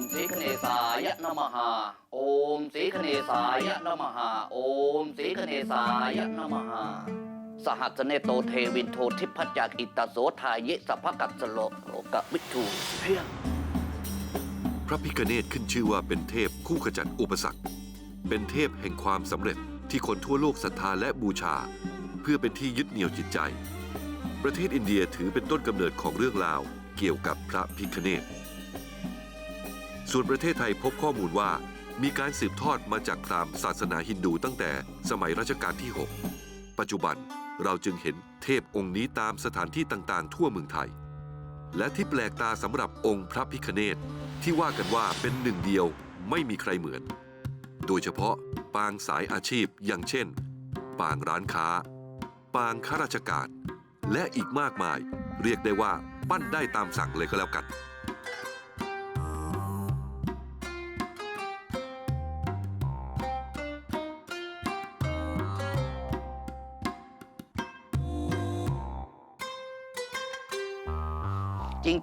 มสีคเนสายะนมหาโอมสีคเนสายะนมหาโอมสีคเนสายะนมหาสหัสเนโตเทวินโททิพจักอิตาโสทายะสัพพกัสโลโลกะวิทูเพียงพระพิคเนตขึ้นชื่อว่าเป็นเทพคู่ขจัดอุปสรรค เป็นเทพแห่งความสำเร็จที่คนทั่วโลกศรัทธาและบูชา เพื่อเป็นที่ยึดเหนี่ยวจิตใจ ประเทศอินเดียถือเป็นต้นกำเนิดของเรื่องราวเกี่ยวกับพระพิคเนต ส่วนประเทศไทยพบข้อมูลว่า มีการสืบทอดมาจากพรามศาสนาฮินดูตั้งแต่สมัยรัชกาลที่ 6 ปัจจุบันเราจึงเห็นเทพองค์นี้ตามสถานที่ต่างๆ ทั่วเมืองไทย และที่แปลกตาสำหรับองค์พระพิคเนตที่ว่ากันว่าเป็นหนึ่งเดียวไม่มีใครเหมือน โดยเฉพาะปางสายอาชีพอย่างเช่น ปางร้านค้า ปางข้าราชการ และอีกมากมาย เรียกได้ว่าปั้นได้ตามสั่งเลยก็แล้วกัน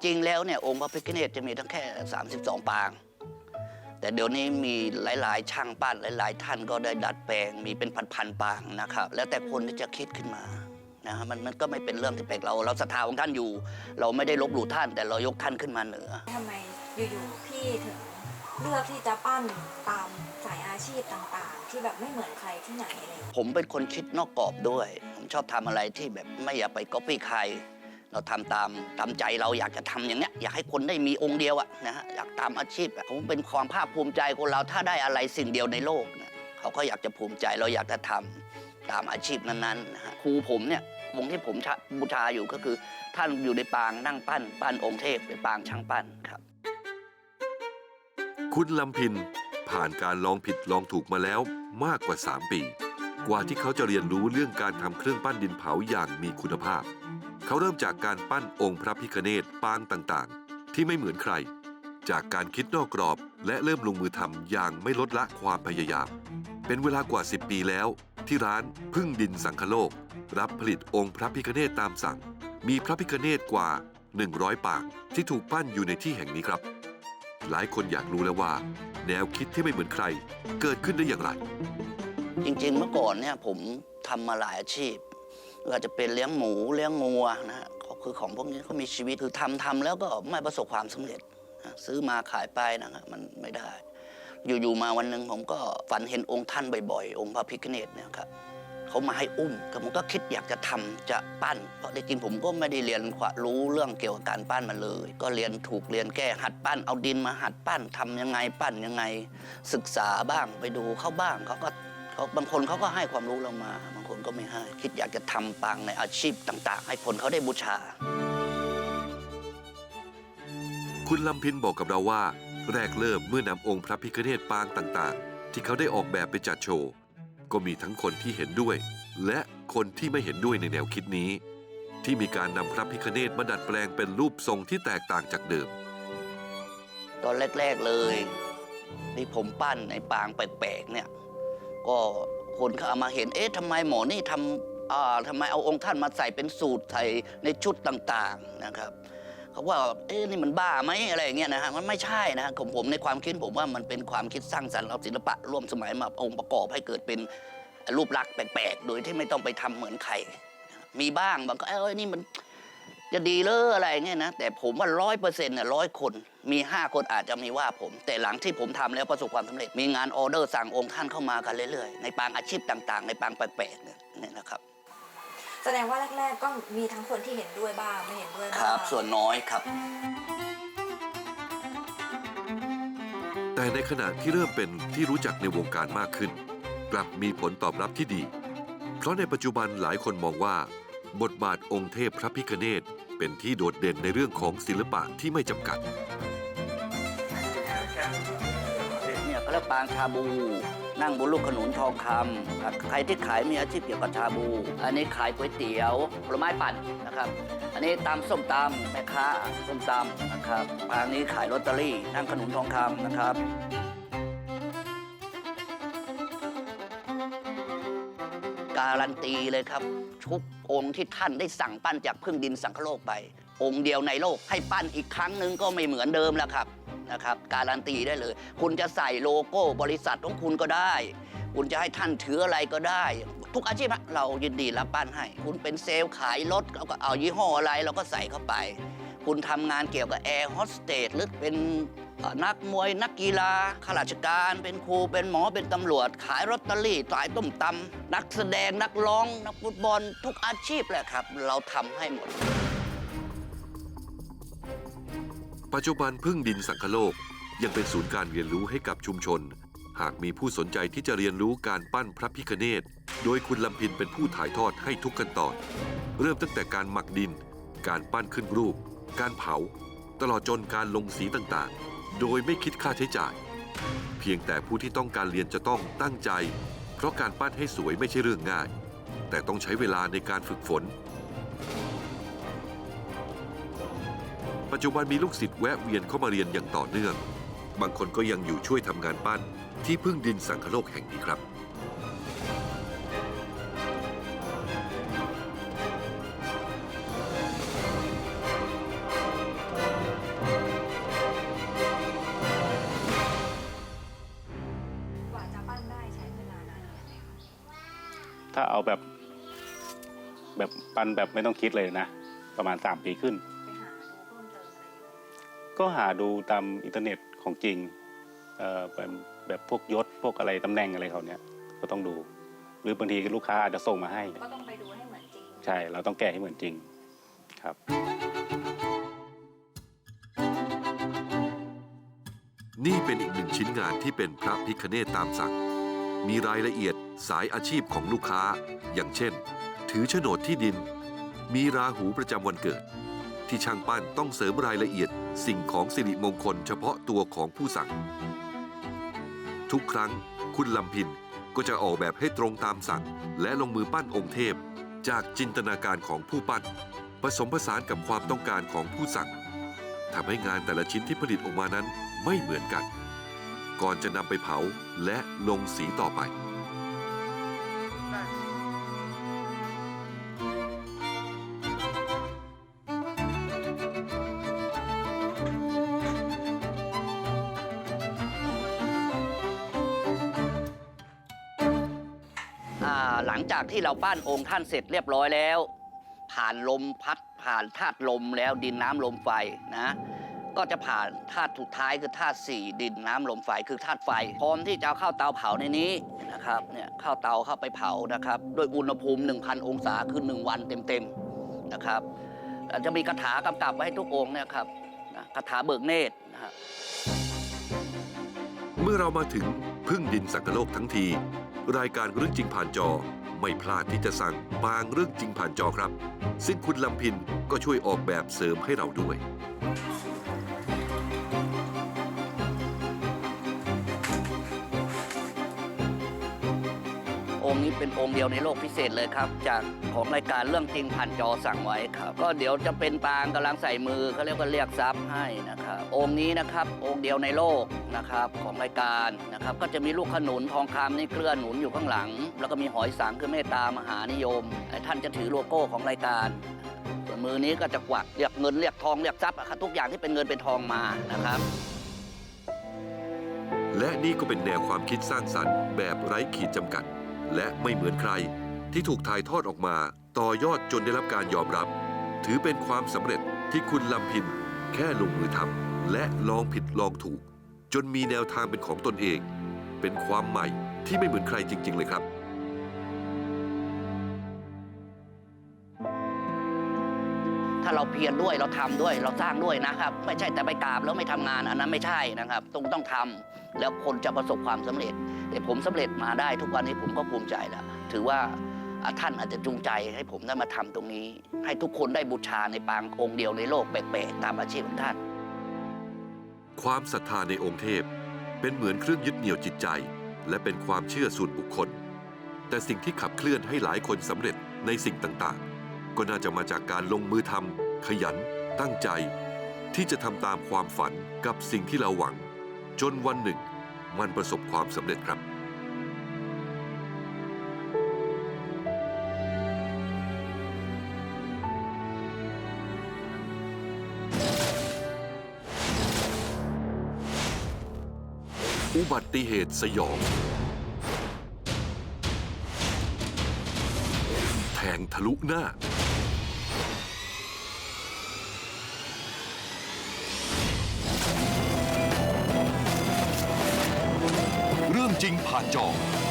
ริง ๆ แล้วเนี่ยองค์พระพิฆเนศจะมีทั้งแค่ 32 ปาง แต่เดี๋ยวนี้มีหลาย ๆ ช่างปั้นหลาย ๆ ท่านก็ได้ดัดแปลงมีเป็นพัน ๆ ปางนะครับ แล้วแต่คนที่จะคิดขึ้นมานะฮะมันมันก็ไม่เป็นเรื่องที่แปลกเราเราศรัทธาของท่านอยู่ เราไม่ได้ลบหลู่ท่าน แต่เรายกท่านขึ้นมาเหนือ ทำไมอยู่ๆพี่ถึงเลือกที่จะปั้นตามสายอาชีพต่างๆ ที่แบบไม่เหมือนใครที่ไหนอะไรอย่างเงี้ยผมเป็นคนคิดนอกกรอบด้วย ผมชอบทำอะไรที่แบบไม่อยากไปก๊อปปี้ใคร เราทำตามตามใจเราอยากจะทำอย่างเนี้ยอยากให้คนได้มีองค์เดียวอะนะฮะอยากตามอาชีพอะผมเป็นความภาคภูมิใจคนเราถ้าได้อะไรสิ่งเดียวในโลกเนี่ยเขาก็อยากจะภูมิใจเราอยากจะทำตามอาชีพนั้นๆนะฮะครูผมเนี่ยวงที่ผมบูชาอยู่ก็คือ ท่านอยู่ในปางนั่งปั้นปั้นองค์เทพในปางช่างปั้นครับ คุณลำพินผ่านการลองผิดลองถูกมาแล้วมากกว่า 3 ปี กว่าที่เขาจะเรียนรู้เรื่องการทำเครื่องปั้นดินเผาอย่างมีคุณภาพ เขาเริ่มจากการปั้นองค์พระพิคเนตปางต่างๆ ที่ไม่เหมือนใคร จากการคิดนอกกรอบและเริ่มลงมือทำอย่างไม่ลดละความพยายาม เป็นเวลากว่า 10 ปีแล้ว ที่ร้านพึ่งดินสังคโลก รับผลิตองค์พระพิคเนตตามสั่ง มีพระพิคเนตกว่า 100 ปางที่ถูกปั้นอยู่ในที่แห่งนี้ครับ หลายคนอยากรู้แล้วว่า แนวคิดที่ไม่เหมือนใคร เกิดขึ้นได้อย่างไร จริงๆ เมื่อก่อนเนี่ยผมทำมาหลายอาชีพ ไม่ว่าจะเป็นเลี้ยงหมูเลี้ยงงัวนะฮะคือของพวกนี้เขามีชีวิตคือทำทำแล้วก็ไม่ประสบความสำเร็จนะซื้อมาขายไปนะครับมันไม่ได้ อยู่ๆมาวันหนึ่งผมก็ฝันเห็นองค์ท่านบ่อยๆ องค์พระพิฆเนศเนี่ยครับเขามาให้อุ้มก็ผมก็คิดอยากจะทำจะปั้น เพราะจริงๆผมก็ไม่ได้เรียนความรู้เรื่องเกี่ยวกับการปั้นมาเลย ก็เรียนถูกเรียนแก้หัดปั้น เอาดินมาหัดปั้นทำยังไงปั้นยังไง ศึกษาบ้างไปดูเขาบ้างเขาก็เขาบางคนเขาก็ให้ความรู้เรามา ก็ไม่ให้ คิดอยากจะทำปางในอาชีพต่าง ๆ ให้คนเขาได้บูชา คุณลำพินบอกกับเราว่า แรกเริ่มเมื่อนำองค์พระพิคเนตปางต่างๆ ที่เขาได้ออกแบบไปจัดโชว์ ก็มีทั้งคนที่เห็นด้วย และคนที่ไม่เห็นด้วยในแนวคิดนี้ ที่มีการนำพระพิคเนตมาดัดแปลงเป็นรูปทรงที่แตกต่างจากเดิม ตอนแรก ๆเลยที่ผมปั้นในปางแปลกๆเนี่ยก็ คนเขาเอามาเห็น เอ๊ะทำไมหมอนี่ทำอ่าทำไมเอาองค์ท่านมาใส่เป็นสูตรใส่ในชุดต่างๆนะครับเขาว่า เอ๊ะนี่มันบ้าไหมอะไรอย่างเงี้ยนะฮะ มันไม่ใช่นะฮะของผมในความคิดผมว่ามันเป็นความคิดสร้างสรรค์เอาศิลปะร่วมสมัยมาองค์ประกอบให้เกิดเป็นรูปลักษณ์แปลกๆ โดยที่ไม่ต้องไปทำเหมือนใคร มีบ้างบางก็เอ้ยนี่มัน จะดีเลยอะไรเงี้ยนะ แต่ผมว่าร้อยเปอร์เซ็นต์น่ะร้อยคน มีห้าคนอาจจะมีว่าผม แต่หลังที่ผมทำแล้วประสบความสำเร็จ มีงานออเดอร์สั่งองค์ท่านเข้ามากันเรื่อยๆ ในปางอาชีพต่างๆ ในปางแปลกๆเนี่ยเนี่ยนะครับ แสดงว่าแรกๆก็มีทั้งคนที่เห็นด้วยบ้างไม่เห็นด้วยคบ้างรับ ส่วนน้อยครับ แต่ในขณะที่เริ่มเป็นที่รู้จักในวงการมากขึ้น กลับมีผลตอบรับที่ดี เพราะในปัจจุบันหลายคนมองว่า บทบาทองค์เทพพระพิคเนต เป็นที่โดดเด่นในเรื่องของศิลปะที่ไม่จำกัด เนี่ยเขาเรียกปางชาบู นั่งบนลูกขนุนทองคำใครที่ขายมีอาชีพเกี่ยวกับชาบู อันนี้ขายก๋วยเตี๋ยวผลไม้ปั่นนะครับ อันนี้ตำส้มตำแม่ค้าส้มตำนะครับปางนี้ขายลอตเตอรี่นั่งขนุนทองคำนะครับ การันตีเลยครับ ทุกองค์ที่ท่านได้สั่งปั้นจากพึ่งดินสังคโลกไป องค์เดียวในโลกให้ปั้นอีกครั้งหนึ่งก็ไม่เหมือนเดิมแล้วครับนะครับการันตีได้เลย คุณจะใส่โลโก้บริษัทของคุณก็ได้ คุณจะให้ท่านถืออะไรก็ได้ ทุกอาชีพเรายินดีรับปั้นให้ คุณเป็นเซลล์ขายรถเราก็เอายี่ห้ออะไรเราก็ใส่เข้าไป คุณทำงานเกี่ยวกับแอร์โฮสเตสหรือเป็น นักมวยนักกีฬาข้าราชการเป็นครูเป็นหมอเป็นตำรวจ ขายลอตเตอรี่ขายต้มตำนักแสดงนักร้อง นักฟุตบอลทุกอาชีพแหละครับ เราทำให้หมด ปัจจุบันพึ่งดินสังคโลกยังเป็นศูนย์การเรียนรู้ให้กับชุมชน หากมีผู้สนใจที่จะเรียนรู้การปั้นพระพิคเนตโดยคุณลำพินเป็นผู้ถ่ายทอดให้ทุกขั้นตอน เริ่มตั้งแต่การหมักดิน การปั้นขึ้นรูป การเผา ตลอดจนการลงสีต่างๆ โดยไม่คิดค่าใช้จ่าย เพียงแต่ผู้ที่ต้องการเรียนจะต้องตั้งใจ เพราะการปั้นให้สวยไม่ใช่เรื่องง่าย แต่ต้องใช้เวลาในการฝึกฝน ปัจจุบันมีลูกศิษย์แวะเวียนเข้ามาเรียนอย่างต่อเนื่อง บางคนก็ยังอยู่ช่วยทำงานปั้นที่พึ่งดินสังคโลกแห่งนี้ครับ เอาแบบ แบบปันแบบไม่ต้องคิดเลยนะ ประมาณ3ปีขึ้นไปหาดูเพิ่มเติมอะไรอยู่ก็หาดูตามอินเทอร์เน็ตของจริงเอ่อแบบแบบพวกยศพวกอะไรตำแหน่งอะไรเขาเนี้ยก็ต้องดู หรือบางทีลูกค้าอาจจะส่งมาให้ ก็ต้องไปดูให้เหมือนจริง ใช่ เราต้องแก้ให้เหมือนจริงครับ นี่เป็นอีกหนึ่งชิ้นงานที่เป็นพระพิคเนตตามสั่ง มีรายละเอียดสายอาชีพของลูกค้า อย่างเช่น ถือโฉนดที่ดิน มีราหูประจำวันเกิด ที่ช่างปั้นต้องเสริมรายละเอียดสิ่งของสิริมงคลเฉพาะตัวของผู้สั่ง ทุกครั้งคุณลำพินก็จะออกแบบให้ตรงตามสั่ง และลงมือปั้นองค์เทพ จากจินตนาการของผู้ปั้น ผสมผสานกับความต้องการของผู้สั่งทำให้งานแต่ละชิ้นที่ผลิตออกมานั้นไม่เหมือนกัน ก่อนจะนำไปเผาและลงสีต่อไป อ่าหลังจากที่เราปั้นองค์ท่านเสร็จเรียบร้อยแล้ว ผ่านลมพัดผ่านธาตุลมแล้วดินน้ำลมไฟนะ ก็จะผ่านธาตุสุดท้ายคือธาตุสี่ดินน้ำลมไฟคือธาตุไฟ พร้อมที่จะเอาเข้าเตาเผาในนี้นะครับเนี่ยเข้าเตาเข้าไปเผานะครับด้วยอุณหภูมิ 1,000 องศาคือ 1 วันเต็มๆนะครับจะมีคาถากำกับไว้ให้ทุกองค์เนะครับนะคาถาเบิกเนตรนะครับเมื่อเรามาถึงพึ่งดินสักโลกทั้งที รายการเรื่องจริงผ่านจอไม่พลาดที่จะสั่งบางเรื่องจริงผ่านจอครับ ซึ่งคุณลำพินก็ช่วยออกแบบเสริมให้เราด้วย เป็นองค์เดียวในโลกพิเศษเลยครับ จากของรายการเรื่องจริงผ่านจอสั่งไว้ครับ ก็เดี๋ยวจะเป็นปางกำลังใส่มือเขาเรียกว่าเรียกทรัพย์ให้นะครับองค์นี้นะครับองค์เดียวในโลกนะครับของรายการนะครับก็จะมีลูกขนุนทองคำนี่เคลื่อนหนุนอยู่ข้างหลัง แล้วก็มีหอยสังคือเมตตามหานิยมท่านจะถือโลโก้ของรายการส่วนมือนี้ก็จะกวักเรียกเงินเรียกทองเรียกทรัพย์อะครับทุกอย่างที่เป็นเงินเป็นทองมานะครับและนี่ก็เป็นแนวความคิดสร้างสรรค์แบบไร้ขีดจำกัด และไม่เหมือนใครที่ถูกถ่ายทอดออกมา ต่อยอดจนได้รับการยอมรับ ถือเป็นความสำเร็จที่คุณลำพินแค่ลงมือทำและลองผิดลองถูก จนมีแนวทางเป็นของตนเอง เป็นความใหม่ที่ไม่เหมือนใครจริง ๆ เลยครับถ้าเราเพียรด้วยเราทำด้วยเราสร้างด้วยนะครับ ไม่ใช่แต่ไปกราบแล้วไม่ทำงานอันนั้นไม่ใช่นะครับต้องต้องทำแล้วคนจะประสบความสำเร็จ แต่ผมสำเร็จมาได้ทุกวันนี้ผมก็ภูมิใจแล้วถือว่าท่านอาจจะจูงใจให้ผมได้มาทำตรงนี้ ให้ทุกคนได้บูชาในปางองค์เดียวในโลกแปลกๆตามอาชีพของท่าน ความศรัทธาในองค์เทพเป็นเหมือนเครื่องยึดเหนี่ยวจิตใจ และเป็นความเชื่อส่วนบุคคล แต่สิ่งที่ขับเคลื่อนให้หลายคนสำเร็จในสิ่งต่างๆ ก็น่าจะมาจากการลงมือทำขยัน ตั้งใจ ที่จะทำตามความฝันกับสิ่งที่เราหวัง จนวันหนึ่ง มันประสบความสำเร็จครับ อุบัติเหตุสยอง แทงทะลุหน้า เรื่อ